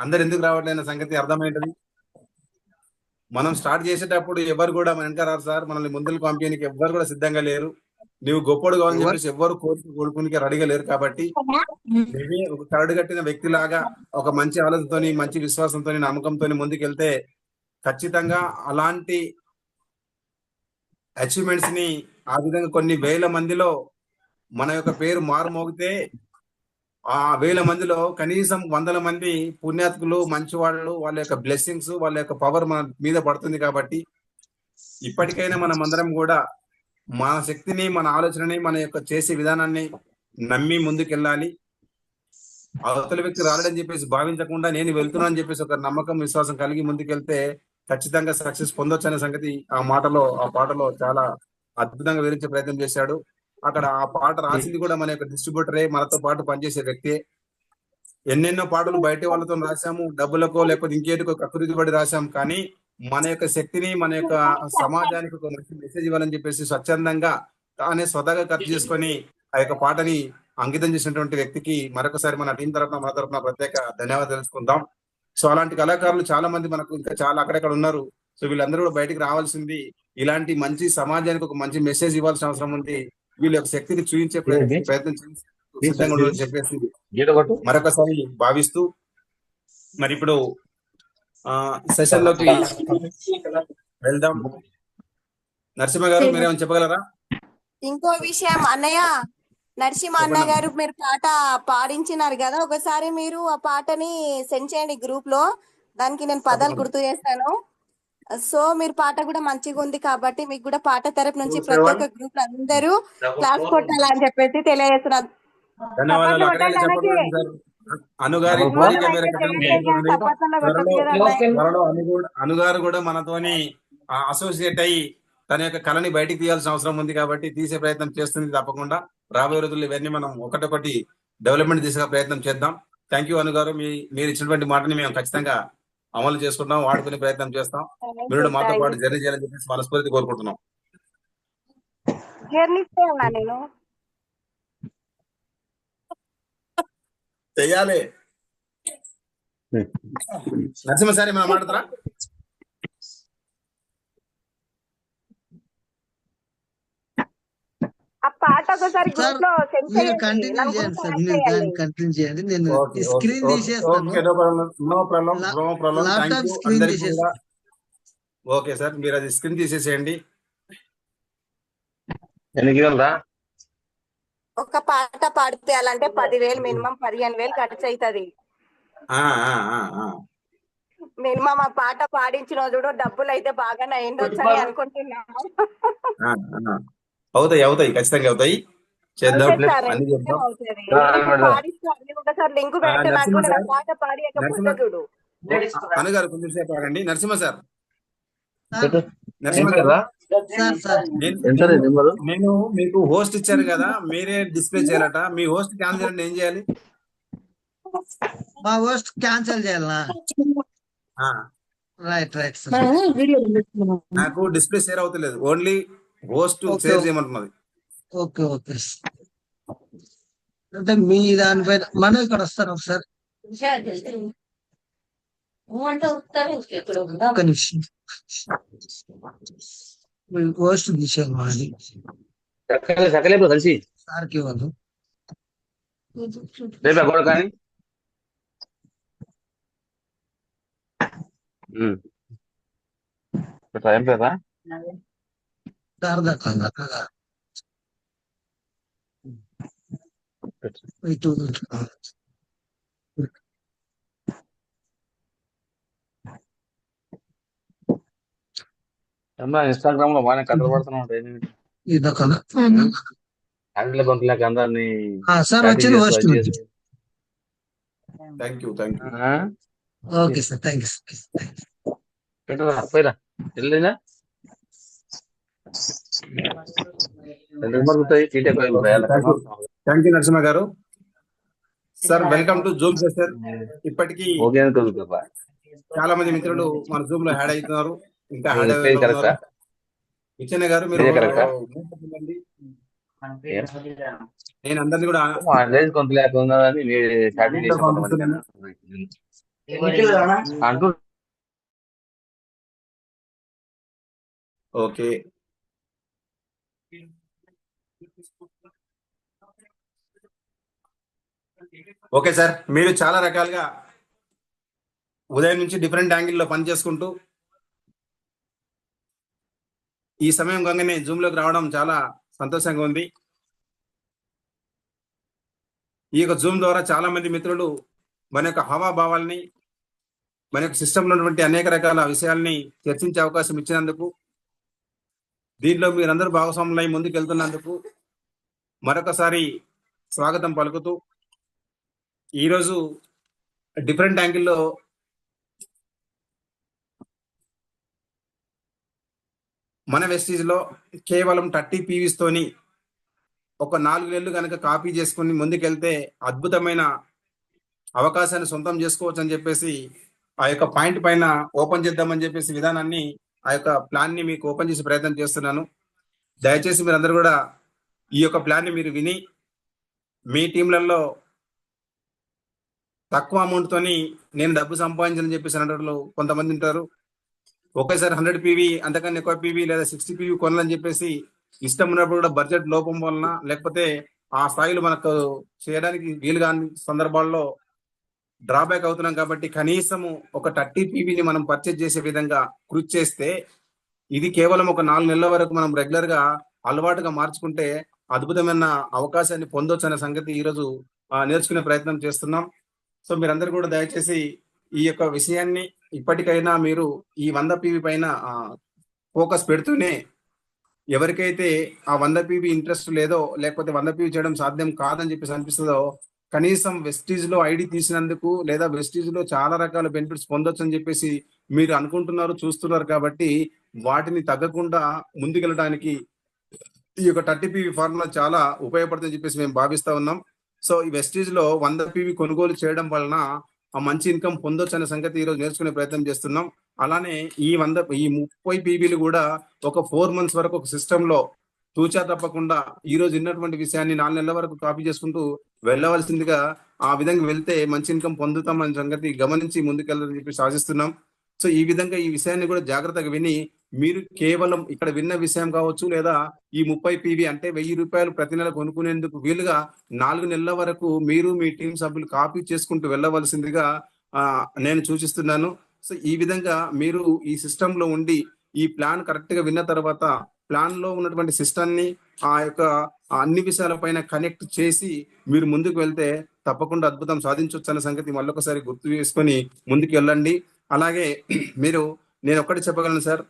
అందరు ఎందుకు రావట్లేని సంగతి అర్థమైంటది. మనం స్టార్ట్ చేసేటప్పుడు ఎవరు కూడా మన వెనక సార్. మనల్ని ముందుకు పంపించడానికి ఎవ్వరు కూడా సిద్ధంగా లేరు. నువ్వు గొప్పడు కావాలని చెప్పేసి ఎవరు కోరిక కోరుకునికి రెడీగా లేరు కాబట్టి నువ్వే ఒక కరడు కట్టిన వ్యక్తి లాగా ఒక మంచి ఆలోచనతోని మంచి విశ్వాసంతో నమ్మకంతో ముందుకెళ్తే ఖచ్చితంగా అలాంటి అచీవ్మెంట్స్ని ఆ విధంగా కొన్ని వేల మందిలో మన యొక్క పేరు మారుమోగితే ఆ వేల మందిలో కనీసం వందల మంది పుణ్యాత్కులు మంచి వాళ్ళు వాళ్ళ యొక్క బ్లెస్సింగ్స్ వాళ్ళ యొక్క పవర్ మన మీద పడుతుంది కాబట్టి ఇప్పటికైనా మనం అందరం కూడా మన శక్తిని మన ఆలోచనని మన యొక్క చేసే విధానాన్ని నమ్మి ముందుకెళ్ళాలి. అవతల వ్యక్తి రాలేడని చెప్పేసి భావించకుండా నేను వెళ్తున్నాను అని చెప్పేసి ఒక నమ్మకం విశ్వాసం కలిగి ముందుకెళ్తే ఖచ్చితంగా సక్సెస్ పొందొచ్చు అనే సంగతి ఆ మాటలో ఆ పాటలో చాలా అద్భుతంగా వివరించే ప్రయత్నం చేశాడు. అక్కడ ఆ పాట రాసింది కూడా మన యొక్క డిస్ట్రిబ్యూటరే మనతో పాటు పనిచేసే వ్యక్తే. ఎన్నెన్నో పాటలు బయట వాళ్ళతో రాశాము డబ్బులకో లేకపోతే ఇంకేటికో కకృతి పడి రాశాం. కానీ మన యొక్క శక్తిని మన యొక్క సమాజానికి ఒక మంచి మెసేజ్ ఇవ్వాలని చెప్పేసి స్వచ్ఛందంగా తానే స్వతహాగా ఖర్చు చేసుకొని ఆ యొక్క పాటని అంకితం చేసినటువంటి వ్యక్తికి మరొకసారి మన టీం తరఫున మన తరఫున ప్రత్యేక ధన్యవాదాలు తెలుసుకుందాం. సో అలాంటి కళాకారులు చాలా మంది మనకు ఇంకా చాలా అక్కడక్కడ ఉన్నారు. సో వీళ్ళందరూ కూడా బయటికి రావాల్సింది ఇలాంటి మంచి సమాజానికి ఒక మంచి మెసేజ్ ఇవ్వాల్సిన అవసరం ఉంది. వీళ్ళ యొక్క శక్తిని చూపించే ప్రయత్నం సిద్ధంగా చెప్పేసి మరొకసారి భావిస్తూ మరి ఇప్పుడు ఆ సెషన్లోకి వెళ్దాం. నరసింహ గారు మీరేమైనా చెప్పగలరా? ఇంకో విషయం అన్నయ్య నరసింహ అన్న గారు మీరు పాట పాడించినారు కదా. ఒకసారి మీరు ఆ పాటని సెండ్ చేయండి గ్రూప్లో దానికి నేను పదాలు గుర్తు చేస్తాను. సో మీరు పాట కూడా మంచిగా ఉంది కాబట్టి మీకు కూడా పాట తరపు నుంచి ప్రతి ఒక్క గ్రూప్ అందరూ క్లాస్ కొట్టాలని చెప్పేసి తెలియజేస్తున్నారు. అనుగారు కూడా మనతోని అసోసియేట్ అయ్యి తన యొక్క కళని బయటికి తీయాల్సిన అవసరం ఉంది కాబట్టి తీసే ప్రయత్నం చేస్తుంది తప్పకుండా. రాబోయే రోజుల్లో ఇవన్నీ మనం ఒకటొకటి డెవలప్మెంట్ దిశగా ప్రయత్నం చేద్దాం. థ్యాంక్ యూ అనుగారు మీ మీరు ఇచ్చినటువంటి మాటని మేము ఖచ్చితంగా అమలు చేసుకుంటాం వాడుకునే ప్రయత్నం చేస్తాం. మీరు మాతో పాటు జర్నీ చేయాలని చెప్పేసి మనస్ఫూర్తి కోరుకుంటున్నాం. నేను? చెయ్యాలి. నరసింహ సార్ ఏమైనా మాట్లాడతారా ఆ పాట ఒకసారి సార్, గ్రూప్లో సెండ్ మీరు చేయండి కంటిన్యూ చేయండి సార్ మీరు. దాన్ని కంటిన్యూ చేయండి నేను స్క్రీన్ తీసేస్తాను ఓకే. ల్యాప్టాప్. స్క్రీన్ సార్ మీరు అది స్క్రీన్ తీసేసేయండి ఒక పాట పాడితేయాలంటే పదివేలు మినిమం పదిహేను వేలు ఖర్చు అవుతుంది ఆ, ఆ, ఆ, ఆ. మినిమం ఆ పాట పాడించిన చూడు డబ్బులు అయితే బాగానే అయిండొచ్చు అని అనుకుంటున్నాను ఆ, ఆ. అవుతాయి అవుతాయి ఖచ్చితంగా అవుతాయి. చేద్దాం. అన్ని అనుగారు కొంచెం సేపు ఆగండి. Narasimha sir. Sir, Narasimha garu. Sir sir. నేను- మీకు హోస్ట్ ఇచ్చాను కదా మీరే డిస్ప్లే చేయాలట. మీ హోస్ట్ క్యాన్సిల్ చేయాలంటే ఏం చేయాలి? మా హోస్ట్ క్యాన్సిల్ చేయాలా? ఆ, రైట్ రైట్ నాకు డిస్ప్లే షేర్ అవుతలేదు. ఓన్లీ షేర్ చేయమంటున్నది ఓకే ఓకే అంటే మీ దానిపైన మనం ఇక్కడ వస్తాను ఒకసారి? ఒక్క నిమిషం. మీ హోస్ట్ తీసేయాలి కలిసి. సార్కి రేపు గోడ కానీ ఉమ్. పెట్టరా, శారదా కాదు ఇటు అమ్మా ఇన్స్టాగ్రామ్లో బాగానే కథలు పడుతున్నావు ఇదొక హ్యాండిల్ పంపలేక అందరినీ సార్ వచ్చింది host thank you thank you? Okay sir thank you పెట్టరా పోయిరా వెళ్ళినా రెండు నెంబర్లు ఉంటాయి చీటే పోయి thank you Narasimha garu. Sir welcome to Zoom session ఇప్పటికీ ఓకే చాలా మంది మిత్రులు మన జూమ్లో యాడ్ అవుతున్నారు. ఇంకా ఇది యాడ్ పేజ్ కరెక్టా? విచ్చన్న గారు మీరు నేను అందరినీ కూడా కొంత లేక ఉన్నదని మీరు స్టార్టింగ్ చేసిన కొంతమంది అంటూ ఓకే ఓకే సార్ మీరు చాలా రకాలుగా ఉదయం నుంచి డిఫరెంట్ యాంగిల్లో పని చేసుకుంటూ ఈ సమయం కాగానే జూమ్లోకి రావడం చాలా సంతోషంగా ఉంది. ఈ యొక్క జూమ్ ద్వారా చాలా మంది మిత్రులు మన యొక్క హావాభావాల్ని మన యొక్క సిస్టంలో ఉన్నటువంటి అనేక రకాల విషయాల్ని చర్చించే అవకాశం ఇచ్చినందుకు దీనిలో మీరందరూ భాగస్వాములై ముందుకు వెళ్తున్నందుకు మరొకసారి స్వాగతం పలుకుతూ ఈరోజు డిఫరెంట్ యాంగిల్లో మన వెస్టీజ్లో కేవలం థర్టీ పీవీస్తోని ఒక నాలుగు నెలలు కనుక కాపీ చేసుకుని ముందుకెళ్తే అద్భుతమైన అవకాశాన్ని సొంతం చేసుకోవచ్చు అని చెప్పేసి ఆ యొక్క పాయింట్ పైన ఓపెన్ చేద్దామని చెప్పేసి విధానాన్ని ఆ యొక్క ప్లాన్ని మీకు ఓపెన్ చేసే ప్రయత్నం చేస్తున్నాను. దయచేసి మీరందరూ కూడా ఈ యొక్క ప్లాన్ని మీరు విని మీ టీంలలో తక్కువ అమౌంట్ తోని నేను డబ్బు సంపాదించాలని చెప్పేసి అనేటోళ్ళు కొంతమంది ఉంటారు. ఒకేసారి హండ్రెడ్ పీవీ అంతకన్నా ఎక్కువ పీవీ లేదా సిక్స్టీ పీవీ కొనాలని చెప్పేసి ఇష్టం ఉన్నప్పుడు కూడా బడ్జెట్ లోపం వలన లేకపోతే ఆ స్థాయిలో మనకు చేయడానికి వీలు కాని సందర్భాల్లో డ్రాబ్యాక్ అవుతున్నాం కాబట్టి కనీసము ఒక థర్టీ పీవీని మనం పర్చేజ్ చేసే విధంగా కృషి చేస్తే ఇది కేవలం ఒక నాలుగు నెలల వరకు మనం రెగ్యులర్గా అలవాటుగా మార్చుకుంటే అద్భుతమైన అవకాశాన్ని పొందొచ్చు అనే సంగతి ఈరోజు ఆ, నేర్చుకునే ప్రయత్నం చేస్తున్నాం. సో మీరందరూ కూడా దయచేసి ఈ యొక్క విషయాన్ని ఇప్పటికైనా మీరు ఈ వంద పీవీ పైన ఫోకస్ పెడుతూనే ఎవరికైతే ఆ వంద పీబీ ఇంట్రెస్ట్ లేదో లేకపోతే వంద పీబీ చేయడం సాధ్యం కాదని చెప్పేసి అనిపిస్తుందో కనీసం వెస్టీజ్లో ఐడి తీసినందుకు లేదా వెస్టీజ్లో చాలా రకాల బెనిఫిట్స్ పొందొచ్చు అని చెప్పేసి మీరు అనుకుంటున్నారు చూస్తున్నారు కాబట్టి వాటిని తగ్గకుండా ముందుకెళ్ళడానికి ఈ యొక్క థర్టీ పీవీ ఫార్ములా చాలా ఉపయోగపడుతుందని చెప్పేసి మేము భావిస్తా ఉన్నాం. సో ఈ వెస్టీజ్లో వంద పీవీ కొనుగోలు చేయడం వలన ఆ మంచి ఇన్కమ్ పొందొచ్చు అనే సంగతి ఈ రోజు నేర్చుకునే ప్రయత్నం చేస్తున్నాం. అలానే ఈ వంద ఈ ముప్పై పీబీలు కూడా ఒక ఫోర్ మంత్స్ వరకు ఒక సిస్టమ్లో తూచా తప్పకుండా ఈ రోజు ఉన్నటువంటి విషయాన్ని నాలుగు నెలల వరకు కాపీ చేసుకుంటూ వెళ్ళవలసిందిగా ఆ విధంగా వెళ్తే మంచి ఇన్కమ్ పొందుతాం అనే సంగతి గమనించి ముందుకెళ్ళాలని చెప్పి ఆశిస్తున్నాం. సో ఈ విధంగా ఈ విషయాన్ని కూడా జాగ్రత్తగా విని మీరు కేవలం ఇక్కడ విన్న విషయం కావచ్చు లేదా ఈ ముప్పై పీవీ అంటే వెయ్యి రూపాయలు ప్రతి నెల కొనుక్కునేందుకు వీలుగా నాలుగు నెలల వరకు మీరు మీ టీం సభ్యులు కాపీ చేసుకుంటూ వెళ్ళవలసిందిగా నేను సూచిస్తున్నాను. సో ఈ విధంగా మీరు ఈ సిస్టమ్లో ఉండి ఈ ప్లాన్ కరెక్ట్గా విన్న తర్వాత ప్లాన్లో ఉన్నటువంటి సిస్టమ్ని ఆ యొక్క అన్ని అన్ని విషయాలపైన కనెక్ట్ చేసి మీరు ముందుకు వెళ్తే తప్పకుండా అద్భుతం సాధించవచ్చు అనే సంగతి మళ్ళొకసారి గుర్తు చేసుకొని ముందుకు వెళ్ళండి. అలాగే మీరు నేను ఒక్కటి చెప్పగలను సార్.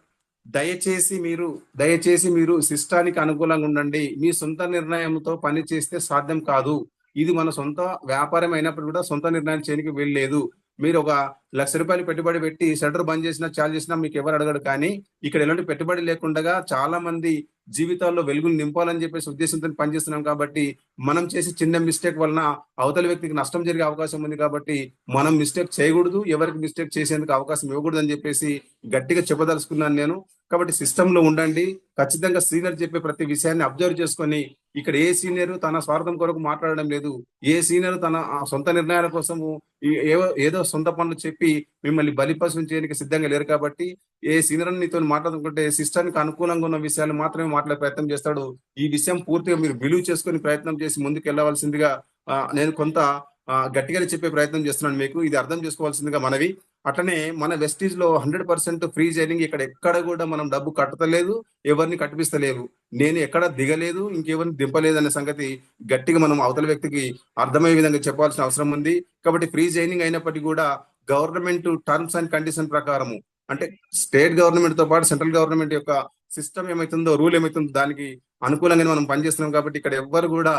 దయచేసి మీరు దయచేసి మీరు సిస్టానికి అనుకూలంగా ఉండండి. మీ సొంత నిర్ణయంతో పని చేస్తే సాధ్యం కాదు. ఇది మన సొంత వ్యాపారం అయినప్పుడు కూడా సొంత నిర్ణయం చేయడానికి వీల్లేదు. మీరు ఒక లక్ష రూపాయలు పెట్టుబడి పెట్టి షటర్ బంద్ చేసినా చార్జ్ చేసినా మీకు ఎవరు అడగడు. కానీ ఇక్కడ ఎలాంటి పెట్టుబడి లేకుండా చాలా మంది జీవితాల్లో వెలుగును నింపాలని చెప్పేసి ఉద్దేశంతో పనిచేస్తున్నాం కాబట్టి మనం చేసే చిన్న మిస్టేక్ వలన అవతల వ్యక్తికి నష్టం జరిగే అవకాశం ఉంది కాబట్టి మనం మిస్టేక్ చేయకూడదు ఎవరికి మిస్టేక్ చేసేందుకు అవకాశం ఇవ్వకూడదు అని చెప్పేసి గట్టిగా చెప్పదలుచుకున్నాను నేను. కాబట్టి సిస్టమ్లో ఉండండి. ఖచ్చితంగా సీనియర్ చెప్పే ప్రతి విషయాన్ని అబ్జర్వ్ చేసుకొని ఇక్కడ ఏ సీనియర్ తన స్వార్థం కొరకు మాట్లాడడం లేదు. ఏ సీనియర్ తన సొంత నిర్ణయాల కోసము ఏవో- ఏదో సొంత పనులు చెప్పి చెప్పి మిమ్మల్ని బలిపశం చేయడానికి సిద్ధంగా లేరు కాబట్టి ఏ సీనియర్ నీతో మాట్లాడుకుంటే సిస్టానికి అనుకూలంగా ఉన్న విషయాలు మాత్రమే మాట్లాడే ప్రయత్నం చేస్తాడు. ఈ విషయం పూర్తిగా మీరు బిలీవ్ చేసుకుని ప్రయత్నం చేసి ముందుకు వెళ్ళవలసిందిగా నేను కొంత గట్టిగా గట్టిగానే చెప్పే ప్రయత్నం చేస్తున్నాను మీకు. ఇది అర్థం చేసుకోవాల్సిందిగా మనవి. అట్లనే మన వెస్టీజ్లో హండ్రెడ్ పర్సెంట్ ఫ్రీ జైనింగ్ ఇక్కడ ఎక్కడ కూడా మనం డబ్బు కట్టలేదు ఎవరిని కట్టిపిస్తలేదు. నేను ఎక్కడ దిగలేదు ఇంకెవరిని దింపలేదు అనే సంగతి గట్టిగా మనం అవతల వ్యక్తికి అర్థమయ్యే విధంగా చెప్పాల్సిన అవసరం ఉంది. కాబట్టి ఫ్రీ జైనింగ్ అయినప్పటికీ కూడా గవర్నమెంట్ టర్మ్స్ అండ్ కండిషన్ ప్రకారము అంటే స్టేట్ గవర్నమెంట్తో పాటు సెంట్రల్ గవర్నమెంట్ యొక్క సిస్టమ్ ఏమైతుందో రూల్ ఏమైతుందో దానికి అనుకూలంగానే మనం పనిచేస్తున్నాం కాబట్టి ఇక్కడ ఎవ్వరు కూడా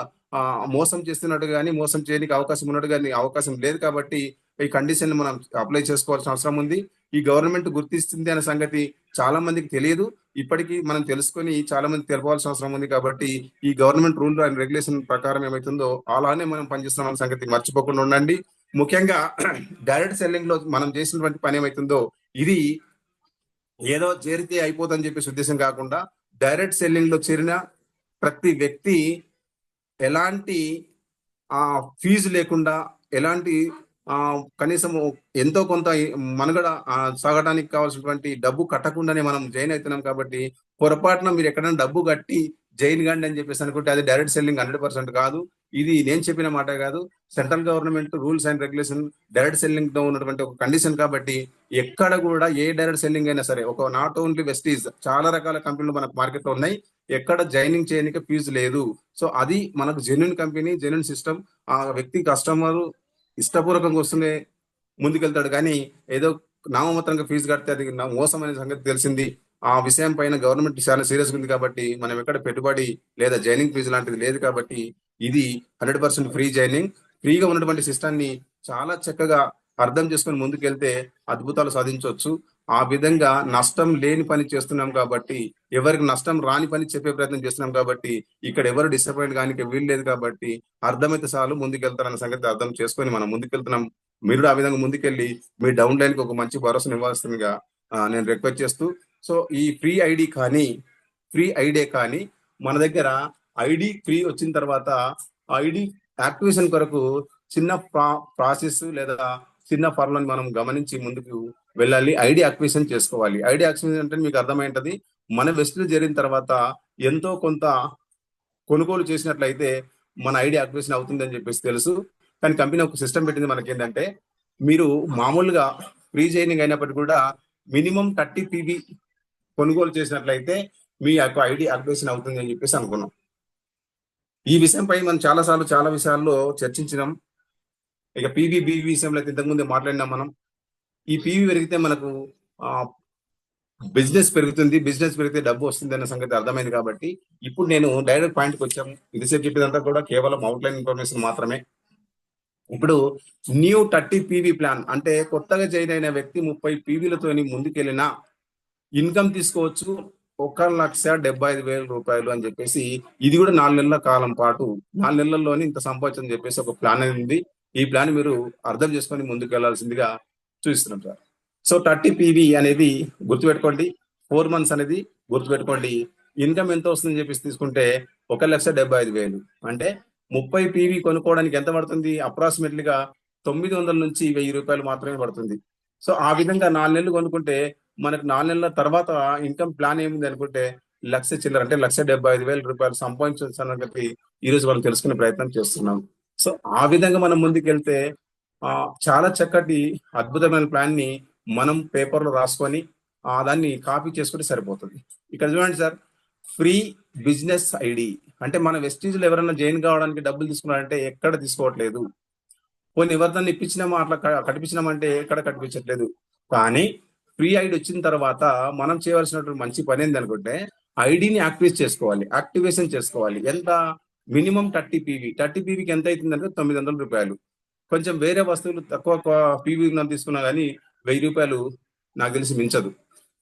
మోసం చేస్తున్నట్టు కానీ మోసం చేయడానికి అవకాశం ఉన్నట్టు కానీ అవకాశం లేదు కాబట్టి ఈ కండిషన్ మనం అప్లై చేసుకోవాల్సిన అవసరం ఉంది. ఈ గవర్నమెంట్ గుర్తిస్తుంది అనే సంగతి చాలా మందికి తెలియదు. ఇప్పటికీ మనం తెలుసుకొని చాలా మంది తెలపాల్సిన అవసరం ఉంది కాబట్టి ఈ గవర్నమెంట్ రూల్ అండ్ రెగ్యులేషన్ ప్రకారం ఏమైతుందో అలానే మనం పనిచేస్తున్నాం అనే సంగతి మర్చిపోకుండా ఉండండి. ముఖ్యంగా డైరెక్ట్ సెల్లింగ్లో మనం చేసినటువంటి పని ఏమైతుందో ఇది ఏదో చేరితే అయిపోతుందని చెప్పేసి ఉద్దేశం కాకుండా డైరెక్ట్ సెల్లింగ్లో చేరిన ప్రతి వ్యక్తి ఎలాంటి ఆ ఫీజు లేకుండా ఎలాంటి ఆ కనీసం ఎంతో కొంత మనుగడ సాగడానికి కావాల్సినటువంటి డబ్బు కట్టకుండానే మనం జైన్ అవుతున్నాం కాబట్టి పొరపాటున మీరు ఎక్కడైనా డబ్బు కట్టి జైన్ కండి అని చెప్పేసి అనుకుంటే అది డైరెక్ట్ సెల్లింగ్ హండ్రెడ్ పర్సెంట్ కాదు. ఇది నేను చెప్పిన మాట కాదు. Central government rules and regulation direct సెల్లింగ్తో ఉన్నటువంటి ఒక కండిషన్ కాబట్టి ఎక్కడ కూడా ఏ డైరెక్ట్ సెల్లింగ్ అయినా సరే ఒక నాట్ ఓన్లీ వెస్టీజ్ చాలా రకాల కంపెనీలు మనకు మార్కెట్లో ఉన్నాయి. ఎక్కడ జాయినింగ్ చేయడానికి ఫీజు లేదు. సో అది మనకు జెన్యున్ కంపెనీ జెన్యున్ సిస్టమ్ ఆ వ్యక్తి కస్టమర్ ఇష్టపూర్వకంగా వస్తూనే ముందుకెళ్తాడు. కానీ ఏదో నామమాత్రంగా ఫీజు కడితే అది మోసం అనే సంగతి తెలిసింది. ఆ విషయం పైన గవర్నమెంట్ చాలా సీరియస్ ఉంది కాబట్టి మనం ఎక్కడ పెట్టుబడి లేదా జైనింగ్ ఫీజు లాంటిది లేదు కాబట్టి ఇది హండ్రెడ్ పర్సెంట్ ఫ్రీ జైనింగ్ ఫ్రీగా ఉన్నటువంటి సిస్టాన్ని చాలా చక్కగా అర్థం చేసుకొని ముందుకెళ్తే అద్భుతాలు సాధించవచ్చు. ఆ విధంగా నష్టం లేని పని చేస్తున్నాం కాబట్టి ఎవరికి నష్టం రాని పని చెప్పే ప్రయత్నం చేస్తున్నాం కాబట్టి ఇక్కడ ఎవరు డిసప్పాయింట్ కానీ వీలు లేదు కాబట్టి అర్థమైతే చాలు ముందుకెళ్తారన్న సంగతి అర్థం చేసుకొని మనం ముందుకెళ్తున్నాం. మీరు ఆ విధంగా ముందుకెళ్ళి మీ డౌన్ లైన్కి ఒక మంచి భరోసా ఇవ్వాల్సిందిగా నేను రిక్వెస్ట్ చేస్తూ సో ఈ ఫ్రీ ఐడి కానీ ఫ్రీ ఐడే కానీ మన దగ్గర ఐడి ఫ్రీ వచ్చిన తర్వాత ఐడి యాక్టివేషన్ కొరకు చిన్న ప్రాసెస్ లేదా చిన్న ఫర్లను మనం గమనించి ముందుకు వెళ్ళాలి. ఐడి యాక్టివేషన్ చేసుకోవాలి. ఐడి యాక్టివేషన్ అంటే మీకు అర్థమైంటది మన వెస్ట్లు జరిగిన తర్వాత ఎంతో కొంత కొనుగోలు చేసినట్లయితే మన ఐడి యాక్టివేషన్ అవుతుంది అని చెప్పేసి తెలుసు. కానీ కంపెనీ ఒక సిస్టమ్ పెట్టింది మనకి ఏంటంటే మీరు మామూలుగా ఫ్రీ జైనింగ్ అయినప్పటికీ కూడా మినిమం థర్టీ పీబీ కొనుగోలు చేసినట్లయితే మీ యొక్క ఐడి అప్డేషన్ అవుతుంది అని చెప్పేసి అనుకున్నాం. ఈ విషయంపై మనం చాలా సార్లు చాలా విషయాల్లో చర్చించినాం. ఇక పీవీ బీవీ విషయంలో అయితే ఇంతకుముందే మాట్లాడినాం మనం. ఈ పీవీ పెరిగితే మనకు బిజినెస్ పెరుగుతుంది. బిజినెస్ పెరిగితే డబ్బు వస్తుంది అన్న సంగతి అర్థమైంది కాబట్టి ఇప్పుడు నేను డైరెక్ట్ పాయింట్కి వచ్చాము ఇదిసేపు చెప్పేదంతా కూడా కేవలం అవుట్లైన్ ఇన్ఫర్మేషన్ మాత్రమే. ఇప్పుడు న్యూ థర్టీ పీవీ ప్లాన్ అంటే కొత్తగా జాయిన్ అయిన వ్యక్తి ముప్పై పీవీలతోని ముందుకెళ్ళినా ఇన్కమ్ తీసుకోవచ్చు. ఒక లక్ష డెబ్బై ఐదు వేల రూపాయలు అని చెప్పేసి ఇది కూడా నాలుగు నెలల కాలం పాటు నాలుగు నెలల్లోనే ఇంత సంపాదించని చెప్పేసి ఒక ప్లాన్ అనేది ఉంది. ఈ ప్లాన్ మీరు అర్థం చేసుకొని ముందుకు వెళ్ళాల్సిందిగా చూస్తున్నాం సార్. సో థర్టీ పీవీ అనేది గుర్తుపెట్టుకోండి. ఫోర్ మంత్స్ అనేది గుర్తుపెట్టుకోండి. ఇన్కమ్ ఎంత వస్తుందని చెప్పేసి తీసుకుంటే ఒక లక్ష డెబ్బై ఐదు వేలు. అంటే ముప్పై పీవీ కొనుక్కోవడానికి ఎంత పడుతుంది? అప్రాక్సిమేట్లీగా తొమ్మిది వందల నుంచి వెయ్యి రూపాయలు మాత్రమే పడుతుంది. సో ఆ విధంగా నాలుగు నెలలు కొనుక్కుంటే మనకు నాలుగు నెలల తర్వాత ఇన్కమ్ ప్లాన్ ఏముంది అనుకుంటే లక్ష చిల్లర అంటే లక్ష డెబ్బై ఐదు వేల రూపాయలు సంపాదించవచ్చు చెప్పి ఈ రోజు మనం తెలుసుకునే ప్రయత్నం చేస్తున్నాం. సో ఆ విధంగా మనం ముందుకెళ్తే ఆ చాలా చక్కటి అద్భుతమైన ప్లాన్ని మనం పేపర్లో రాసుకొని ఆ దాన్ని కాపీ చేసుకుంటే సరిపోతుంది. ఇక్కడ చూడండి సార్ ఫ్రీ బిజినెస్ ఐడి అంటే మన వెస్టీజ్లో ఎవరైనా జాయిన్ కావడానికి డబ్బులు తీసుకున్నారంటే ఎక్కడ తీసుకోవట్లేదు. కొన్ని ఎవరిదాన్ని ఇప్పించినామా అట్లా కట్టించినామంటే ఎక్కడ కట్టించట్లేదు. కానీ ఫ్రీ ఐడి వచ్చిన తర్వాత మనం చేయవలసినటువంటి మంచి పని ఏంది అనుకుంటే ఐడిని యాక్టివేట్ చేసుకోవాలి యాక్టివేషన్ చేసుకోవాలి. ఎంత? Minimum thirty PV. థర్టీ పీవీకి ఎంత అవుతుంది అంటే తొమ్మిది వందల రూపాయలు. కొంచెం వేరే వస్తువులు తక్కువ పీవీ తీసుకున్నా కానీ వెయ్యి రూపాయలు నాకు తెలిసి మించదు.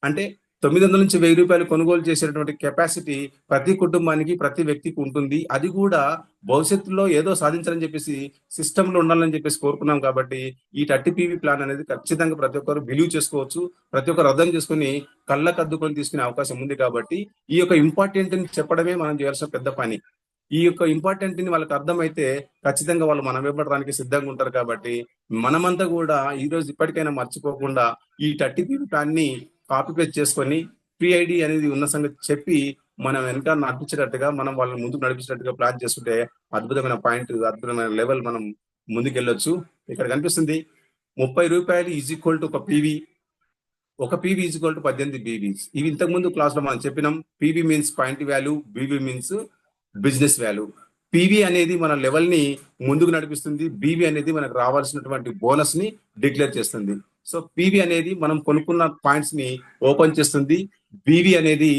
అంటే తొమ్మిది వందల నుంచి వెయ్యి రూపాయలు కొనుగోలు చేసేటువంటి కెపాసిటీ ప్రతి కుటుంబానికి ప్రతి వ్యక్తికి ఉంటుంది. అది కూడా భవిష్యత్తులో ఏదో సాధించాలని చెప్పేసి సిస్టంలో లో ఉండాలని చెప్పేసి కోరుకున్నాం కాబట్టి ఈ థర్టీ పీవీ ప్లాన్ అనేది ఖచ్చితంగా ప్రతి ఒక్కరు బిలీవ్ చేసుకోవచ్చు. ప్రతి ఒక్కరు అర్థం చేసుకుని కళ్ళకు అద్దుకొని తీసుకునే అవకాశం ఉంది కాబట్టి ఈ యొక్క ఇంపార్టెంట్ని చెప్పడమే మనం చేయాల్సిన పెద్ద పని. ఈ యొక్క ఇంపార్టెంట్ని వాళ్ళకి అర్థమైతే ఖచ్చితంగా వాళ్ళు మనం ఇవ్వడానికి సిద్ధంగా ఉంటారు కాబట్టి మనమంతా కూడా ఈ రోజు ఇప్పటికైనా మర్చిపోకుండా ఈ థర్టీ పీవీ ప్లాన్ని కాపీ పేస్ట్ చేసుకొని ఫ్రీ ఐడి అనేది ఉన్న సంగతి చెప్పి మనం వెనక నడిపించేటట్టుగా మనం వాళ్ళని ముందుకు నడిపించేటట్టుగా ప్లాన్ చేసుకుంటే అద్భుతమైన పాయింట్ అద్భుతమైన లెవెల్ మనం ముందుకెళ్ళొచ్చు. ఇక్కడ కనిపిస్తుంది ముప్పై రూపాయలు ఈజ్ ఈక్వల్ టు ఒక పీవీ. ఒక పీవీ ఈజ్ ఈక్వల్ టు పద్దెనిమిది బీవీస్ ఇవి ఇంతకు ముందు క్లాస్లో మనం చెప్పినాం. PV means point value BV means business value. PV అనేది మన లెవెల్ని ముందుకు నడిపిస్తుంది. బీవీ అనేది మనకు రావాల్సినటువంటి బోనస్ని డిక్లేర్ చేస్తుంది. సో పీవీ అనేది మనం కొనుక్కున్న పాయింట్స్ని ఓపెన్ చేస్తుంది. బీవీ అనేది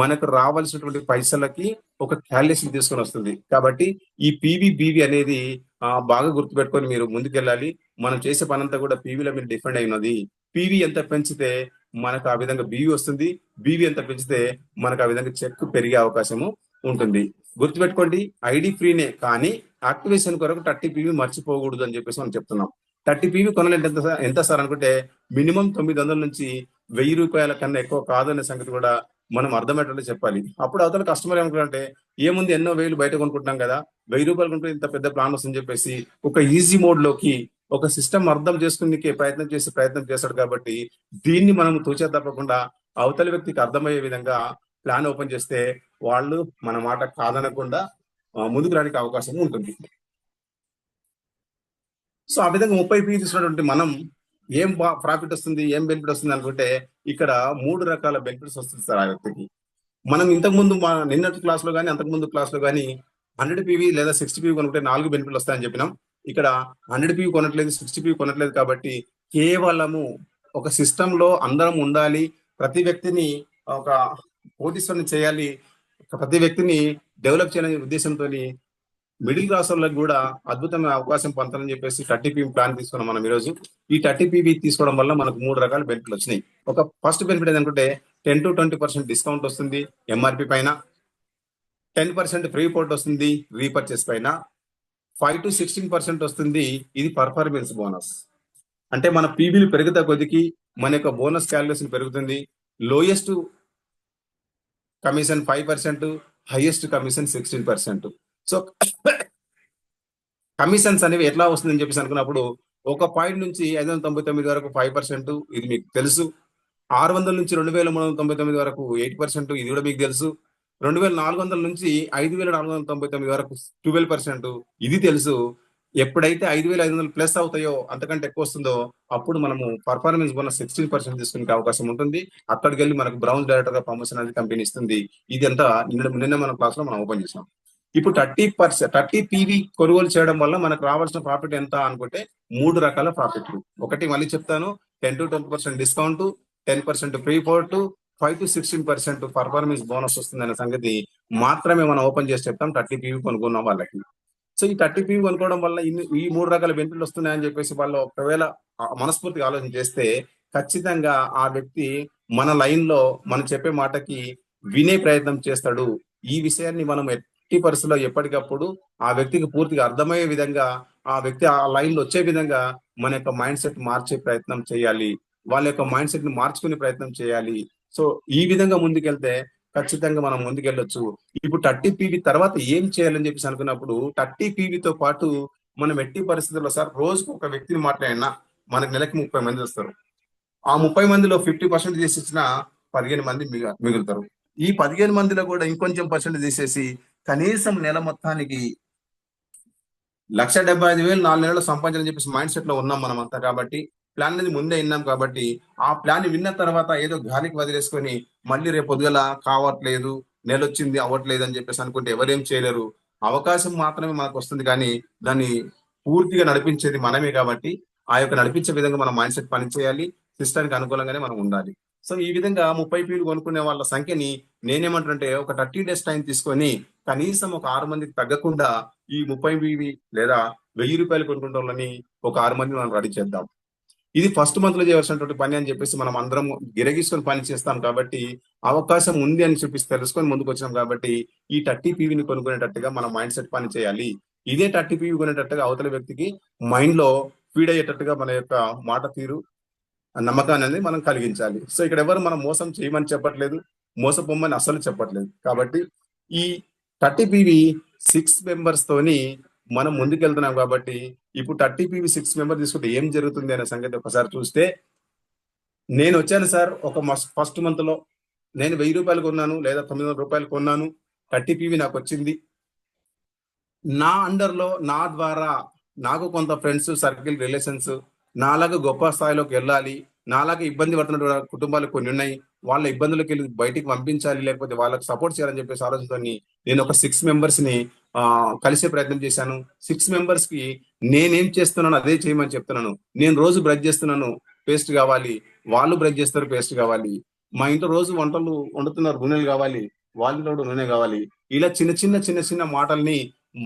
మనకు రావాల్సినటువంటి పైసలకి ఒక క్యాలిక్యులేషన్ తీసుకొని వస్తుంది. కాబట్టి ఈ పీవీ బీవీ అనేది బాగా గుర్తుపెట్టుకొని మీరు ముందుకెళ్ళాలి. మనం చేసే పనంతా కూడా పీవీలో మీరు డిఫెండ్ అయినది పీవీ ఎంత పెంచితే మనకు ఆ విధంగా బీవీ వస్తుంది. బీవీ ఎంత పెంచితే మనకు ఆ విధంగా చెక్ పెరిగే అవకాశము ఉంటుంది. గుర్తుపెట్టుకోండి ఐడి ఫ్రీనే కానీ యాక్టివేషన్ కొరకు థర్టీ పీవీ మర్చిపోకూడదు అని చెప్పేసి మనం చెప్తున్నాం. థర్టీ పీవీ కొనాలంటే ఎంత సార్- ఎంత సార్ అనుకుంటే మినిమం తొమ్మిది వందల నుంచి వెయ్యి రూపాయల కన్నా ఎక్కువ కాదనే సంగతి కూడా మనం అర్థమయ్యేటట్టు చెప్పాలి. అప్పుడు అవతల కస్టమర్ ఏమనుకుంటే ఏముంది ఎన్నో వేలు బయట కొనుక్కుంటున్నాం కదా వెయ్యి రూపాయలు కొంటే ఇంత పెద్ద ప్లాన్ వస్తుందని చెప్పేసి ఒక ఈజీ మోడ్లోకి ఒక సిస్టమ్ అర్థం చేసుకునే ప్రయత్నం చేసే ప్రయత్నం చేస్తాడు కాబట్టి దీన్ని మనం తూచే తప్పకుండా అవతలి వ్యక్తికి అర్థమయ్యే విధంగా ప్లాన్ ఓపెన్ చేస్తే వాళ్ళు మన మాట కాదనకుండా ముందుకు రానికి అవకాశం ఉంటుంది. సో ఆ విధంగా ముప్పై పీ తీసుకున్నటువంటి మనం ఏం ప్రాఫిట్ వస్తుంది ఏం బెనిఫిట్ వస్తుంది అనుకుంటే ఇక్కడ మూడు రకాల బెనిఫిట్స్ వస్తుంది సార్ ఆ వ్యక్తికి. మనం ఇంతకు ముందు మా నిన్నటి క్లాస్లో కానీ అంతకు ముందు క్లాస్లో కానీ హండ్రెడ్ పీవీ లేదా సిక్స్టీ పీవీ కొనుక్కుంటే నాలుగు బెనిఫిట్లు వస్తాయని చెప్పినాం. ఇక్కడ హండ్రెడ్ పీవీ కొనట్లేదు సిక్స్టీ పీవీ కొనట్లేదు కాబట్టి కేవలము ఒక సిస్టమ్లో అందరం ఉండాలి. ప్రతి వ్యక్తిని ఒక కోటీశ్వరుని చేయాలి. ప్రతి వ్యక్తిని డెవలప్ చేయాలనే ఉద్దేశంతో మిడిల్ క్లాస్ వాళ్ళకి కూడా అద్భుతమైన అవకాశం పొందాలని చెప్పేసి థర్టీ పీవీ ప్లాన్ తీసుకున్నాం మనం ఈరోజు. ఈ థర్టీ పీబీ తీసుకోవడం వల్ల మనకు మూడు రకాల బెనిఫిట్లు వచ్చినాయి. ఒక ఫస్ట్ బెనిఫిట్ ఏంటంటే ten to twenty percent discount వస్తుంది ఎంఆర్పి పైన టెన్ పర్సెంట్ ఫ్రీ పోర్ట్ వస్తుంది రీపర్చేస్ పైన ఫైవ్ టు సిక్స్టీన్ పర్సెంట్ వస్తుంది ఇది పర్ఫార్మెన్స్ బోనస్. అంటే మన పీబీలు పెరుగుతా కొద్దికి మన యొక్క బోనస్ క్యాలిక్యులేషన్ పెరుగుతుంది. Lowest commission five percent highest commission sixteen percent. So commissions అనేవి ఎట్లా వస్తుందని చెప్పేసి అనుకున్నప్పుడు ఒక పాయింట్ నుంచి ఐదు వందల తొంభై తొమ్మిది వరకు ఫైవ్ పర్సెంట్ ఇది మీకు తెలుసు. ఆరు వందల నుంచి రెండు వేల మూడు వందల తొంభై తొమ్మిది వరకు ఎయిట్ పర్సెంట్ ఇది కూడా మీకు తెలుసు. రెండు వేల నాలుగు వందల నుంచి ఐదు వేల నాలుగు వందల తొంభై తొమ్మిది వరకు ట్వెల్వ్ పర్సెంట్ ఇది తెలుసు. ఎప్పుడైతే ఐదు వేల ఐదు వందలు ప్లస్ అవుతాయో అంతకంటే ఎక్కువ వస్తుందో అప్పుడు మనము పర్ఫార్మెన్స్ బోనస్ సిక్స్టీన్ పర్సెంట్ తీసుకునే అవకాశం ఉంటుంది. అక్కడికి వెళ్ళి మనకు బ్రౌన్ డైరెక్టర్గా ప్రమోషన్ అనేది కంపెనీ ఇస్తుంది. ఇది అంతా నిన్న నిన్న మన క్లాస్లో మనం ఓపెన్ చేసాం. ఇప్పుడు థర్టీ పర్సెంట్ థర్టీ పీవీ కొనుగోలు చేయడం వల్ల మనకు రావాల్సిన ప్రాఫిట్ ఎంత అనుకుంటే మూడు రకాల ప్రాఫిట్లు ఒకటి మళ్ళీ చెప్తాను ten to twenty percent discount ten percent free port five to sixteen percent performance bonus వస్తుందనే సంగతి మాత్రమే మనం ఓపెన్ చేసి చెప్తాం థర్టీ పీవీ కొనుక్కున్న వాళ్ళకి. సో ఈ థర్టీ పీవీ కొనుక్కోవడం వల్ల ఇన్ని ఈ మూడు రకాల బెనిఫిట్లు వస్తున్నాయని చెప్పేసి వాళ్ళు ఒకవేళ మనస్ఫూర్తిగా ఆలోచన చేస్తే ఖచ్చితంగా ఆ వ్యక్తి మన లైన్లో మనం చెప్పే మాటకి వినే ప్రయత్నం చేస్తాడు. ఈ విషయాన్ని మనం ఎట్టి పరిస్థితుల్లో ఎప్పటికప్పుడు ఆ వ్యక్తికి పూర్తిగా అర్థమయ్యే విధంగా ఆ వ్యక్తి ఆ లైన్లో వచ్చే విధంగా మన యొక్క మైండ్ సెట్ మార్చే ప్రయత్నం చేయాలి. వాళ్ళ యొక్క మైండ్ సెట్ని మార్చుకునే ప్రయత్నం చేయాలి. సో ఈ విధంగా ముందుకెళ్తే ఖచ్చితంగా మనం ముందుకెళ్ళొచ్చు. ఇప్పుడు థర్టీ పీవీ తర్వాత ఏం చేయాలని చెప్పేసి అనుకున్నప్పుడు థర్టీ పీవీతో పాటు మనం ఎట్టి పరిస్థితుల్లో సార్ రోజుకు ఒక వ్యక్తిని మాట్లాడినా మనకి నెలకి ముప్పై మంది వస్తారు. ఆ ముప్పై మందిలో ఫిఫ్టీ పర్సెంట్ చేసి ఇచ్చిన పదిహేను మంది మిగ- మిగులుతారు. ఈ పదిహేను మందిలో కూడా ఇంకొంచెం పర్సెంట్ తీసేసి కనీసం నెల మొత్తానికి లక్ష డెబ్బై ఐదు వేలు నాలుగు నెలలు సంపాదించాలని చెప్పేసి మైండ్ సెట్లో ఉన్నాం మనం అంతా కాబట్టి ప్లాన్ అనేది ముందే విన్నాం కాబట్టి ఆ ప్లాన్ విన్న తర్వాత ఏదో గాలికి వదిలేసుకొని మళ్ళీ రేపు పొద్దుగల కావట్లేదు నెల వచ్చింది అవ్వట్లేదు అని చెప్పేసి అనుకుంటే ఎవరేం చేయలేరు. అవకాశం మాత్రమే మనకు వస్తుంది కానీ దాన్ని పూర్తిగా నడిపించేది మనమే కాబట్టి ఆ యొక్క నడిపించే విధంగా మనం మైండ్ సెట్ పనిచేయాలి. సిస్టానికి అనుకూలంగానే మనం ఉండాలి. సో ఈ విధంగా ముప్పై పీలు కొనుక్కునే వాళ్ళ సంఖ్యని నేనేమంటుంటే ఒక థర్టీ డేస్ టైం తీసుకొని కనీసం ఒక ఆరు మందికి తగ్గకుండా ఈ ముప్పై పీవి లేదా వెయ్యి రూపాయలు కొనుక్కునే వాళ్ళని ఒక ఆరు మంది మనం రెడీ చేద్దాం. ఇది ఫస్ట్ మంత్లో చేయవలసినటువంటి పని అని చెప్పేసి మనం అందరం గిరగీసుకొని పని చేస్తాం కాబట్టి అవకాశం ఉంది అని చెప్పేసి తెలుసుకొని ముందుకు వచ్చాం కాబట్టి ఈ థర్టీ పీవీని కొనుక్కునేటట్టుగా మన మైండ్ సెట్ పని చేయాలి. ఇదే థర్టీ పీవీ కొనేటట్టుగా అవతల వ్యక్తికి మైండ్లో ఫీడ్ అయ్యేటట్టుగా మన యొక్క మాట తీరు నమ్మకాన్ని అనేది మనం కలిగించాలి. సో ఇక్కడ ఎవరు మనం మోసం చేయమని చెప్పట్లేదు మోసపోమని అసలు చెప్పట్లేదు. కాబట్టి ఈ థర్టీ పీవీ సిక్స్ మెంబర్స్ తోని మనం ముందుకెళ్తున్నాం కాబట్టి ఇప్పుడు థర్టీ పీవీ సిక్స్ మెంబర్ తీసుకుంటే ఏం జరుగుతుంది అనే సంగతి ఒకసారి చూస్తే నేను వచ్చాను సార్ ఒక ఫస్ట్ మంత్లో. నేను వెయ్యి రూపాయలు కొన్నాను లేదా తొమ్మిది వందల రూపాయలు కొన్నాను. థర్టీ పీవీ నాకు వచ్చింది. నా అండర్లో నా ద్వారా నాకు కొంత ఫ్రెండ్స్ సర్కిల్ రిలేషన్స్ నాలాగా గొప్ప స్థాయిలోకి వెళ్ళాలి. నాలాగా ఇబ్బంది పడుతున్న కుటుంబాలు కొన్ని ఉన్నాయి. వాళ్ళ ఇబ్బందులకు వెళ్ళి బయటికి పంపించాలి లేకపోతే వాళ్ళకి సపోర్ట్ చేయాలని చెప్పేసి ఆలోచనతో నేను ఒక సిక్స్ మెంబర్స్ని కలిసే ప్రయత్నం చేశాను. సిక్స్ మెంబర్స్కి నేనేం చేస్తున్నాను అదే చేయమని చెప్తున్నాను. నేను రోజు బ్రష్ చేస్తున్నాను పేస్ట్ కావాలి. వాళ్ళు బ్రష్ చేస్తారు పేస్ట్ కావాలి. మా ఇంట్లో రోజు వంటలు వండుతున్నారు నూనెలు కావాలి. వాళ్ళలో కూడా నూనె కావాలి. ఇలా చిన్న చిన్న చిన్న చిన్న మాటల్ని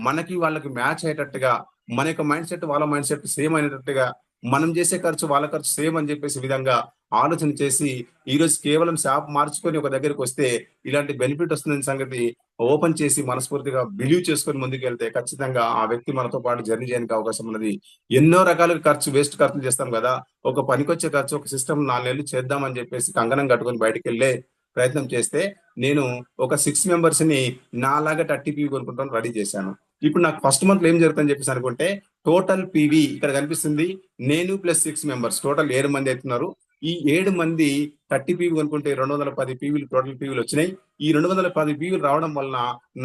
మనకి వాళ్ళకి మ్యాచ్ అయ్యేటట్టుగా మన యొక్క మైండ్ సెట్ వాళ్ళ మైండ్ సెట్ సేమ్ అయినట్టుగా మనం చేసే ఖర్చు వాళ్ళ ఖర్చు సేమ్ అని చెప్పేసి విధంగా ఆలోచన చేసి ఈ రోజు కేవలం షాప్ మార్చుకొని ఒక దగ్గరికి వస్తే ఇలాంటి బెనిఫిట్ వస్తుందని సంగతి ఓపెన్ చేసి మనస్ఫూర్తిగా బిలీవ్ చేసుకొని ముందుకు వెళ్తే ఖచ్చితంగా ఆ వ్యక్తి మనతో పాటు జర్నీ చేయడానికి అవకాశం ఉన్నది. ఎన్నో రకాల ఖర్చు వేస్ట్ ఖర్చులు చేస్తాం కదా. ఒక పనికొచ్చే ఖర్చు ఒక సిస్టమ్ నాలుగు నెలలు చేద్దామని చెప్పేసి కంగనం కట్టుకొని బయటకు వెళ్ళే ప్రయత్నం చేస్తే నేను ఒక సిక్స్ మెంబర్స్ని నాలాగా థర్టీ కొనుక్కుంటాను రెడీ చేశాను. ఇప్పుడు నాకు ఫస్ట్ మంత్లో ఏం జరుగుతుందని చెప్పేసి అనుకుంటే టోటల్ పీవీ ఇక్కడ కనిపిస్తుంది. నేను ప్లస్ సిక్స్ మెంబర్స్. టోటల్ ఏడు మంది అవుతున్నారు. ఈ ఏడు మంది థర్టీ పీవీ కొనుక్కుంటే రెండు వందల పది పీవీలు టోటల్ పీవీలు వచ్చినాయి. ఈ రెండు వందల పది పీవీలు రావడం వలన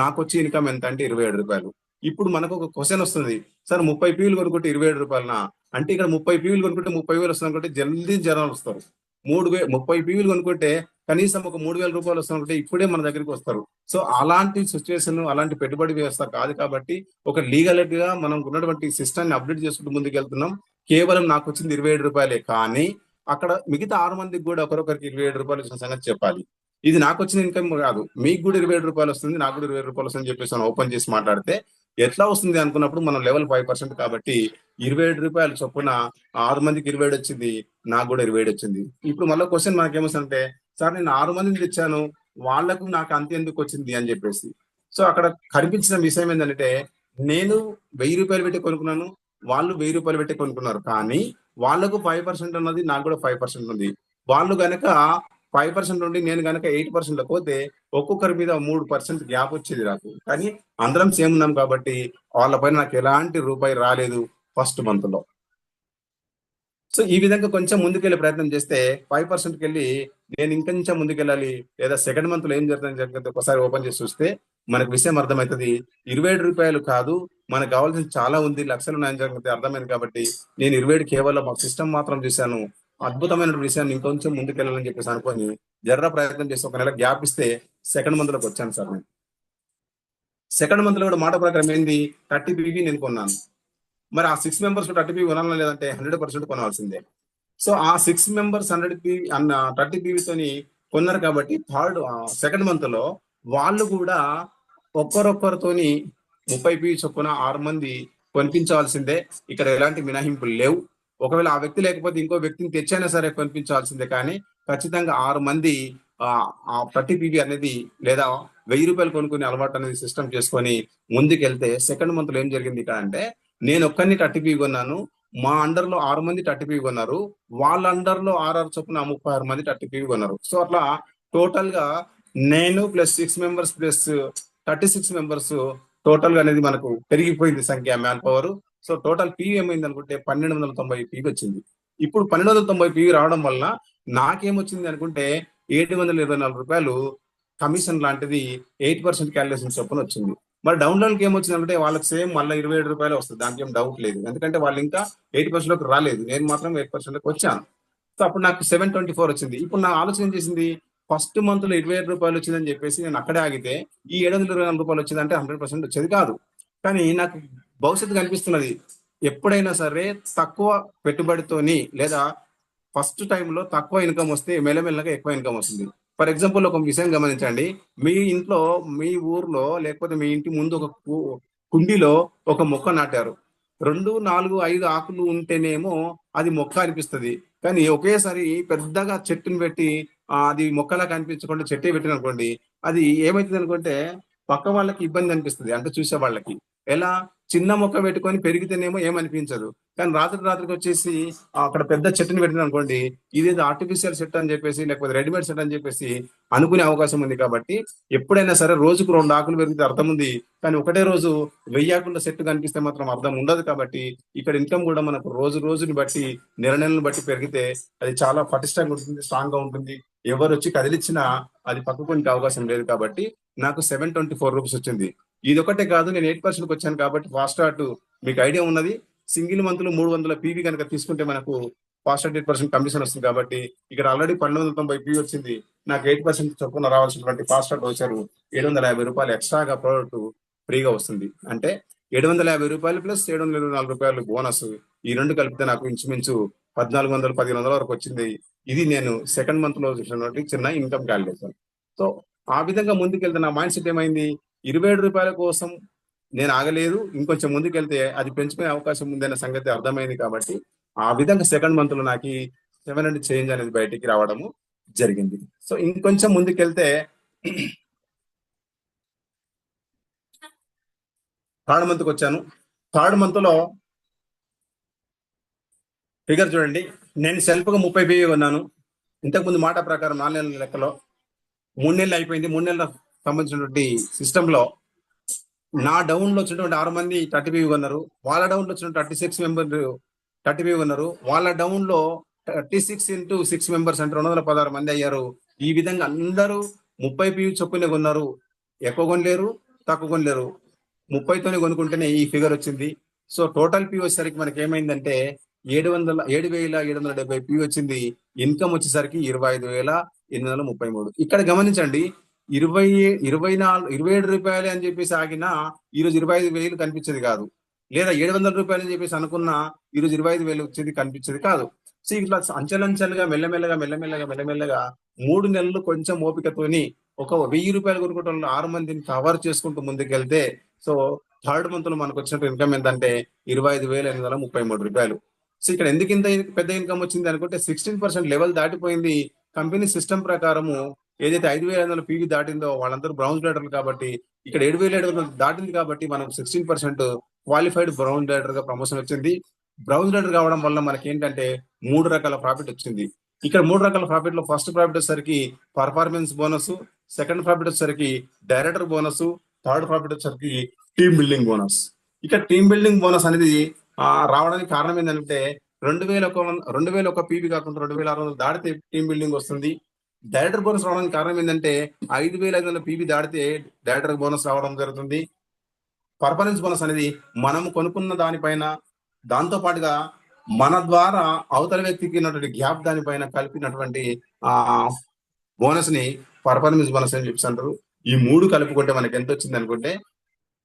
నాకు వచ్చే ఇన్కమ్ ఎంత అంటే ఇరవై ఏడు రూపాయలు. ఇప్పుడు మనకు ఒక క్వశ్చన్ వస్తుంది. సార్ ముప్పై పీవీలు కొనుక్కుంటే ఇరవై ఏడు రూపాయలనా? అంటే ఇక్కడ ముప్పై పీవీలు కొనుక్కుంటే ముప్పై వేలు వస్తుంది అనుకుంటే జల్దీ జనాలు వస్తారు. మూడు వే ముప్పై పీవీలు కొనుక్కుంటే కనీసం ఒక మూడు వేల రూపాయలు వస్తుంది ఇప్పుడే మన దగ్గరికి వస్తారు. సో అలాంటి సిచ్యువేషన్ అలాంటి పెట్టుబడి వ్యవస్థ కాదు కాబట్టి ఒక లీగల్గా మనం ఉన్నటువంటి సిస్టమ్ని అప్డేట్ చేసుకుంటూ ముందుకు వెళ్తున్నాం కేవలం నాకు వచ్చింది ఇరవై ఏడు రూపాయలే కానీ అక్కడ మిగతా ఆరు మందికి కూడా ఒకరొకరికి ఇరవై ఏడు రూపాయలు వచ్చిన సంగతి చెప్పాలి. ఇది నాకు వచ్చిన ఇన్కమ్ కాదు. మీకు కూడా ఇరవై ఏడు రూపాయలు వస్తుంది నాకు కూడా ఇరవై రూపాయలు వస్తుంది చెప్పేసి మనం ఓపెన్ చేసి మాట్లాడితే ఎట్లా వస్తుంది అనుకున్నప్పుడు మనం లెవెల్ ఫైవ్ పర్సెంట్ కాబట్టి ఇరవై ఏడు రూపాయలు చొప్పున ఆరు మందికి ఇరవై ఏడు వచ్చింది నాకు కూడా ఇరవై ఏడు వచ్చింది. ఇప్పుడు మళ్ళీ క్వశ్చన్ మనకేమొస్తుందంటే సార్ నేను ఆరు మందిని తెచ్చాను వాళ్ళకు నాకు అంత ఎందుకు వచ్చింది అని చెప్పేసి. సో అక్కడ కనిపించిన విషయం ఏంటంటే నేను వెయ్యి రూపాయలు పెట్టి కొనుక్కున్నాను వాళ్ళు వెయ్యి రూపాయలు పెట్టి కొనుక్కున్నారు. కానీ వాళ్ళకు ఫైవ్ పర్సెంట్ ఉన్నది నాకు కూడా ఫైవ్ పర్సెంట్ ఉంది వాళ్ళు గనక ఫైవ్ పర్సెంట్ ఉండి నేను గనక ఎయిట్ పర్సెంట్ పోతే ఒక్కొక్కరి మీద మూడు పర్సెంట్ గ్యాప్ వచ్చేది నాకు. కానీ అందరం సేమ్ ఉన్నాం కాబట్టి వాళ్ళపైన నాకు ఎలాంటి రూపాయి రాలేదు ఫస్ట్ మంత్లో సో ఈ విధంగా కొంచెం ముందుకెళ్ళే ప్రయత్నం చేస్తే ఫైవ్ పర్సెంట్కి వెళ్ళి నేను ఇంకొంచెం ముందుకెళ్ళాలి లేదా సెకండ్ మంత్లో ఏం జరుగుతుంది జరిగింది ఒకసారి ఓపెన్ చేసి చూస్తే మనకు విషయం అర్థమవుతుంది. ఇరవై ఏడు రూపాయలు కాదు మనకు కావాల్సిన చాలా ఉంది లక్షలు ఉన్నాయని జరిగితే అర్థమైంది కాబట్టి నేను ఇరవై ఏడు కేవలం మాకు సిస్టమ్ మాత్రం చూశాను. అద్భుతమైన విషయాన్ని ఇంకొంచెం ముందుకెళ్ళాలని చెప్పేసి అనుకొని జర్ర ప్రయత్నం చేసి ఒక నెల గ్యాప్ ఇస్తే సెకండ్ మంత్లోకి వచ్చాను సార్ నేను. సెకండ్ మంత్లో కూడా మాట ప్రకారం ఏంది? థర్టీ బీబీ నేను కొన్నాను. మరి ఆ సిక్స్ మెంబర్స్ థర్టీ పీవీ కొనాలా లేదంటే హండ్రెడ్ పర్సెంట్ కొనాల్సిందే. సో ఆ సిక్స్ మెంబర్స్ హండ్రెడ్ పీవీ అన్న థర్టీ పీవీతోని కొన్నారు కాబట్టి థర్డ్ సెకండ్ మంత్లో వాళ్ళు కూడా ఒక్కరొక్కరితోని ముప్పై పీవీ చొప్పున ఆరు మంది కొనిపించాల్సిందే. ఇక్కడ ఎలాంటి మినహాయింపులు లేవు. ఒకవేళ ఆ వ్యక్తి లేకపోతే ఇంకో వ్యక్తిని తెచ్చైనా సరే కొనిపించాల్సిందే కానీ ఖచ్చితంగా ఆరు మంది ఆ థర్టీ పీవీ అనేది లేదా వెయ్యి రూపాయలు కొనుక్కునే అలవాటు అనేది సిస్టమ్ చేసుకొని ముందుకెళ్తే సెకండ్ మంత్లో ఏం జరిగింది ఇక్కడ అంటే నేను ఒక్కరిని థర్టీ పీవీ కొన్నాను మా అండర్లో ఆరు మంది థర్టీ పీవీ కొన్నారు వాళ్ళ అండర్లో ఆరు చొప్పున ముప్పై ఆరు మంది థర్టీ పీవీ కొన్నారు సో అట్లా టోటల్గా నేను plus six members plus thirty six members టోటల్గా అనేది మనకు పెరిగిపోయింది సంఖ్య man power. So total PV ఏమైంది అనుకుంటే పన్నెండు వందల తొంభై పీవీ వచ్చింది ఇప్పుడు పన్నెండు వందల తొంభై పీవీ రావడం వల్ల నాకేమొచ్చింది అనుకుంటే ఏడు వందల ఇరవై నాలుగు రూపాయలు కమిషన్ లాంటిది ఎయిట్ పర్సెంట్ క్యాలిక్యులేషన్ చొప్పున వచ్చింది. మరి డౌన్లోడ్కి ఏమొచ్చింది అంటే వాళ్ళకి సేమ్ మళ్ళీ ఇరవై ఏడు రూపాయలు వస్తుంది. దానికి ఏం డౌట్ లేదు. ఎందుకంటే వాళ్ళు ఇంకా ఎయిట్ పర్సెంట్లోకి రాలేదు. నేను మాత్రం ఎయిట్ పర్సెంట్లోకి వచ్చాను. సో అప్పుడు నాకు సెవెన్ ట్వంటీ ఫోర్ వచ్చింది. ఇప్పుడు నా ఆలోచన ఏం చేసింది? ఫస్ట్ మంత్లో ఇరవై ఏడు రూపాయలు వచ్చిందని చెప్పేసి నేను అక్కడే ఆగితే ఈ ఏడు వందల ఇరవై నాలుగు రూపాయలు వచ్చిందంటే హండ్రెడ్ పర్సెంట్ వచ్చేది కాదు. కానీ నాకు భవిష్యత్తు కనిపిస్తున్నది. ఎప్పుడైనా సరే తక్కువ పెట్టుబడితోని లేదా ఫస్ట్ టైంలో తక్కువ ఇన్కమ్ వస్తే మెల్లమెల్లగా ఎక్కువ ఇన్కమ్ వస్తుంది. ఫర్ ఎగ్జాంపుల్ ఒక విషయం గమనించండి. మీ ఇంట్లో మీ ఊర్లో లేకపోతే మీ ఇంటి ముందు ఒక కు- కుండీలో ఒక మొక్క నాటారు. రెండు నాలుగు ఐదు ఆకులు ఉంటేనేమో అది మొక్క అనిపిస్తుంది. కానీ ఒకేసారి పెద్దగా చెట్టుని పెట్టి అది మొక్కలా కనిపించకుండా చెట్టే పెట్టిన అనుకోండి అది ఏమైతుంది అనుకుంటే పక్క వాళ్ళకి ఇబ్బంది అనిపిస్తుంది. అంటే చూసే వాళ్ళకి ఎలా? చిన్న మొక్క పెట్టుకొని పెరిగితేనేమో ఏమనిపించదు. కానీ రాత్రి రాత్రికి వచ్చేసి అక్కడ పెద్ద చెట్టుని పెట్టిన అనుకోండి ఇదేదో ఆర్టిఫిషియల్ సెట్ అని చెప్పేసి లేకపోతే రెడీమేడ్ సెట్ అని చెప్పేసి అనుకునే అవకాశం ఉంది కాబట్టి ఎప్పుడైనా సరే రోజుకు రెండు ఆకులు పెరిగితే అర్థం ఉంది. కానీ ఒకటే రోజు వెయ్యి ఆకుల సెట్ కనిపిస్తే మాత్రం అర్థం ఉండదు కాబట్టి ఇక్కడ ఇన్కమ్ కూడా మనకు రోజు రోజుని బట్టి నెల నెలలను బట్టి పెరిగితే అది చాలా పటిష్టంగా ఉంటుంది స్ట్రాంగ్గా ఉంటుంది. ఎవరు వచ్చి కదిలిచ్చినా అది పక్కకొనికి అవకాశం లేదు కాబట్టి నాకు సెవెన్ ట్వంటీ ఫోర్ రూపీస్ వచ్చింది. ఇది ఒకటే కాదు నేను ఎయిట్ పర్సెంట్ వచ్చాను కాబట్టి ఫాస్ట్ స్టార్ట్ మీకు ఐడియా ఉన్నది. సింగిల్ మంత్లో మూడు వందల పీవీ కనుక తీసుకుంటే మనకు ఫాస్ట్ ఎయిట్ పర్సెంట్ కమిషన్ వస్తుంది కాబట్టి ఇక్కడ ఆల్రెడీ పన్నెండు వందల తొంభై పీవీ వచ్చింది. నాకు ఎయిట్ పర్సెంట్ చొప్పున రావాల్సినటువంటి ఫాస్ట్ స్టార్ట్ వచ్చారు ఏడు వందల యాభై రూపాయలు ఎక్స్ట్రాగా ప్రోడక్ట్ ఫ్రీగా వస్తుంది. అంటే ఏడు వందల యాభై రూపాయలు ప్లస్ ఏడు వందల ఇరవై నాలుగు రూపాయలు బోనస్ ఈ రెండు కలిపితే నాకు ఇంచుమించు పద్నాలుగు వందలు పదిహేను వందల వరకు వచ్చింది. ఇది నేను సెకండ్ మంత్లో చూసినటువంటి చిన్న ఇన్కమ్ క్యాలిక్యులేషన్ సో ఆ విధంగా ముందుకెళ్తే నా మైండ్ సెట్ ఏమైంది? ఇరవై ఏడు రూపాయల కోసం నేను ఆగలేదు. ఇంకొంచెం ముందుకెళ్తే అది పెంచుకునే అవకాశం ఉందన్న సంగతి అర్థమైంది కాబట్టి ఆ విధంగా సెకండ్ మంత్లో నాకు సెవెన్ అండ్ చేంజ్ అనేది బయటికి రావడము జరిగింది. సో ఇంకొంచెం ముందుకెళ్తే థర్డ్ మంత్కి వచ్చాను. థర్డ్ మంత్లో ఫిగర్ చూడండి. నేను సెల్ఫ్గా ముప్పై బియ్యం కొన్నాను. ఇంతకు ముందు మాట ప్రకారం నాలుగు నెలల లెక్కలో మూడు నెలలు అయిపోయింది. మూడు నెలల సంబంధించినటువంటి సిస్టమ్లో నా డౌన్లో వచ్చినటువంటి ఆరు మంది థర్టీ ఫైవ్ ఉన్నారు. వాళ్ళ డౌన్లో వచ్చిన thirty six member thirty five ఉన్నారు. వాళ్ళ డౌన్లో thirty six into six members అంటే రెండు వందల పదహారు మంది అయ్యారు. ఈ విధంగా అందరూ ముప్పై పీ చొప్పున కొన్నారు. ఎక్కువ కొనలేరు తక్కువ కొనలేరు. ముప్పైతోనే కొనుక్కుంటేనే ఈ ఫిగర్ వచ్చింది. సో టోటల్ పి వచ్చేసరికి మనకి ఏమైందంటే ఏడు వందల ఏడు వేల ఏడు వందల డెబ్బై పి వచ్చింది. ఇన్కమ్ వచ్చేసరికి ఇరవై ఐదు వేల ఎనిమిది వందల ముప్పై మూడు. ఇక్కడ గమనించండి ఇరవై ఇరవై నాలుగు ఇరవై ఏడు రూపాయలు అని చెప్పేసి ఆగినా ఈరోజు ఇరవై ఐదు వేలు కనిపించేది కాదు. లేదా ఏడు వందల రూపాయలు అని చెప్పేసి అనుకున్నా ఈరోజు ఇరవై ఐదు వేలు వచ్చేది కనిపించేది కాదు. సో ఇట్లా అంచెలంచెలుగా మెల్లమెల్లగా మెల్లమెల్లగా మెల్లమెల్లగా మూడు నెలలు కొంచెం ఓపికతోని ఒక వెయ్యి రూపాయలు కొనుక్కోవడంలో ఆరు మందిని కవర్ చేసుకుంటూ ముందుకెళ్తే సో థర్డ్ మంత్లో మనకు వచ్చిన ఇన్కమ్ ఏంటంటే ఇరవై ఐదు వేల ఎనిమిది వందల ముప్పై మూడు రూపాయలు. సో ఇక్కడ ఎందుకు ఇంత పెద్ద ఇన్కమ్ వచ్చింది అనుకుంటే సిక్స్టీన్ పర్సెంట్ లెవెల్ దాటిపోయింది. కంపెనీ సిస్టమ్ ప్రకారము ఏదైతే ఐదు వేల ఐదు వందల పీవీ దాటిందో వాళ్ళందరూ బ్రౌన్ లీడర్లు కాబట్టి ఇక్కడ ఏడు వేల ఏడు వందలు దాటింది కాబట్టి మనకు సిక్స్టీన్ పర్సెంట్ క్వాలిఫైడ్ బ్రౌన్ లీడర్గా ప్రమోషన్ వచ్చింది. బ్రౌన్ లీడర్ కావడం వల్ల మనకి ఏంటంటే మూడు రకాల ప్రాఫిట్ వచ్చింది. ఇక్కడ మూడు రకాల ప్రాఫిట్లో ఫస్ట్ ప్రాఫిట్ వచ్చేసరికి పర్ఫార్మెన్స్ బోనస్ సెకండ్ ప్రాఫిట్ వచ్చేసరికి డైరెక్టర్ బోనస్ థర్డ్ ప్రాఫిట్ వచ్చేసరికి టీమ్ బిల్డింగ్ బోనస్ ఇక్కడ టీమ్ బిల్డింగ్ బోనస్ అనేది రావడానికి కారణం ఏంటంటే రెండు వేల ఒక రెండు వేల ఒక పీబీ కాకుండా రెండు వేల ఆరు వందలు దాటితే టీమ్ బిల్డింగ్ వస్తుంది. డైరెక్టర్ బోనస్ రావడానికి కారణం ఏంటంటే ఐదు వేల ఐదు వందల పీబీ దాటితే డైరెక్టర్ బోనస్ రావడం జరుగుతుంది. పర్ఫార్మెన్స్ బోనస్ అనేది మనం కొనుక్కున్న దానిపైన దాంతో పాటుగా మన ద్వారా అవతల వ్యక్తికి ఉన్నటువంటి గ్యాప్ దానిపైన కలిపినటువంటి ఆ బోనస్ని పర్ఫార్మెన్స్ బోనస్ అని చెప్పి అంటారు. ఈ మూడు కలుపుకుంటే మనకి ఎంత వచ్చింది అనుకుంటే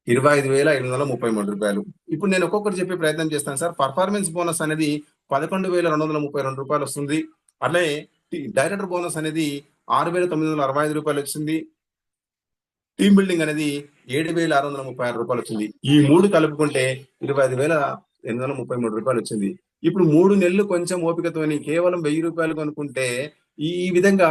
ఇరవై ఐదు వేల ఐదు వందల ముప్పై మూడు రూపాయలు. ఇప్పుడు నేను ఒక్కొక్కటి చెప్పే ప్రయత్నం చేస్తాను సార్. పర్ఫార్మెన్స్ బోనస్ అనేది పదకొండు వేల రెండు వందల ముప్పై రెండు రూపాయలు వస్తుంది. అట్లే డైరెక్టర్ బోనస్ అనేది ఆరు వేల తొమ్మిది వందల అరవై ఐదు రూపాయలు వచ్చింది. టీమ్ బిల్డింగ్ అనేది ఏడు వేల ఆరు వందల ముప్పై ఆరు రూపాయలు వచ్చింది. ఈ మూడు కలుపుకుంటే ఇరవై ఐదు వేల ఎనిమిది వందల ముప్పై మూడు రూపాయలు వచ్చింది. ఇప్పుడు మూడు నెలలు కొంచెం ఓపికతోని కేవలం వెయ్యి రూపాయలు కొనుక్కుంటే ఈ విధంగా